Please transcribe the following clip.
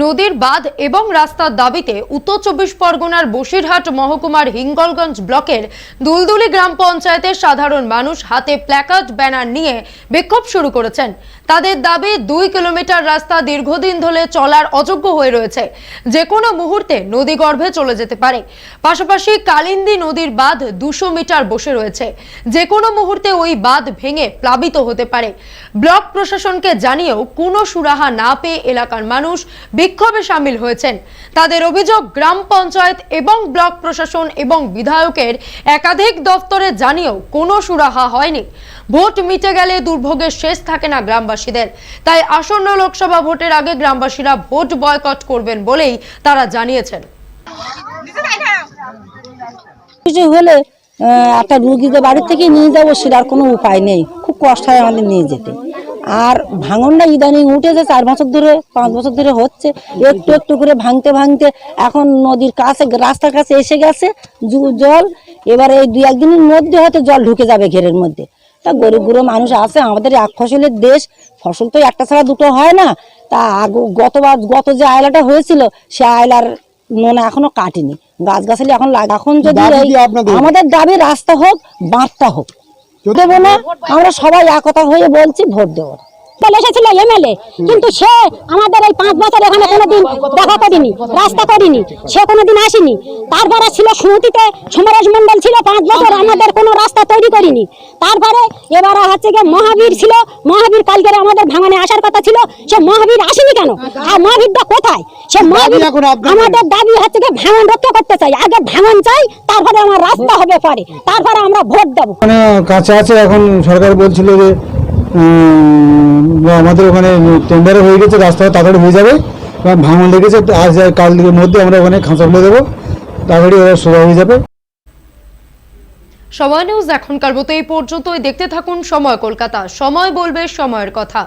নদীর বাঁধ এবং রাস্তার দাবিতে উত্তর চব্বিশ পরগনার বসিরহাট মহকুমার হিঙ্গলগঞ্জ ব্লকের দুলদুলি গ্রাম পঞ্চায়েতের সাধারণ মানুষ হাতে প্ল্যাকার্ড, ব্যানার নিয়ে বিক্ষোভ শুরু করেছেন। তাদের দাবি, দুই কিলোমিটার রাস্তা দীর্ঘদিন ধরে চলার অযোগ্য হয়ে রয়েছে। যে কোনো মুহূর্তে নদী গর্ভে চলে যেতে পারে। পাশাপাশি কালিন্দী নদীর বাঁধ দুশো মিটার বসে রয়েছে। যে কোনো মুহূর্তে ওই বাঁধ ভেঙে প্লাবিত হতে পারে। ব্লক প্রশাসনকে জানিয়েও কোনো সুরাহা না পেয়ে এলাকার মানুষ বিক্ষোভে সামিল হয়েছেন। তাদের অভিযোগ গ্রাম পঞ্চায়েত এবং ব্লক প্রশাসন এবং বিধায়কের একাধিক দফতরে জানিয়েও কোনো সুরাহা হয়নি। ভোট মিটে গেলে দুর্ভোগের শেষ থাকে না গ্রামবাসীদের। তাই আসন্ন লোকসভা ভোটের আগে গ্রামবাসীরা ভোট বয়কট করবেন বলেই তারা জানিয়েছেন। কিছু হলে একটা রুগীকে বাড়ি থেকে নিয়ে যাব, সেটার কোনো উপায় নেই। খুব কষ্ট হয় আমাদের নিয়ে যেতে। আর ভাঙনটা ইদানিং উঠেছে চার বছর ধরে পাঁচ বছর ধরে হচ্ছে। একটু একটু করে ভাঙতে ভাঙতে এখন নদীর কাছে রাস্তার কাছে এসে গেছে জল। এবারে এই দুই একদিনের মধ্যে হয়তো জল ঢুকে যাবে ঘেরের মধ্যে। তা গরিব গুরু মানুষ আছে আমাদের এক ফসলের দেশ। ফসল তো একটা ছাড়া দুটো হয় না। তা আগ- গতবার গত যে আয়লাটা হয়েছিল সে আয়লার নোনা এখনও কাটেনি। গাছ গাছালি এখন লাগা এখন যদি? আমাদের দাবি রাস্তা হোক বাঁধটা হোক। দেবো না আমরা সবাই একতা হয়ে বলছি ভোট দেবো বলে এসেছিল এমএলএ। কিন্তু সে আমাদের এই পাঁচ বছর এখানে কোনোদিন দেখা করেনি রাস্তা করেনি সে কোনোদিন আসেনি। তারপরে ছিল সুমতিতে সমরেশ মন্ডল ছিল পাঁচ বছর আমাদের কোনো রাস্তা তৈরি করিনি। তারপরে এবার হচ্ছে গিয়ে মহাবীর ছিল মহাবীর কালকে আমাদের ভাঙনে আসার কথা ছিল সে মহাবীর আসেনি কেন? আর মহাবীরটা কোথায়? সে মহাবীর আমাদের দাবি হচ্ছে গিয়ে ভাঙন রক্ষা করতে চাই। আগে ভাঙন চাই তারপরে আমার রাস্তা হবে পরে। তারপরে আমরা ভোট দেবো। মানে কাছে আছে এখন সরকার বলছিল যে আমাদের ওখানে টেন্ডারও হয়ে গেছে রাস্তা তাড়াতাড়ি হয়ে যাবে। ভাঙন লেগেছে আজ কাল দিকের মধ্যে আমরা ওখানে খাঁচা খুলে দেবো। তাড়াতাড়ি ওরা সোজা হয়ে যাবে। সময় নিউজ এখনকার মতো এই পর্যন্তই। দেখতে থাকুন সময় কলকাতা। সময় বলবে সময়ের কথা।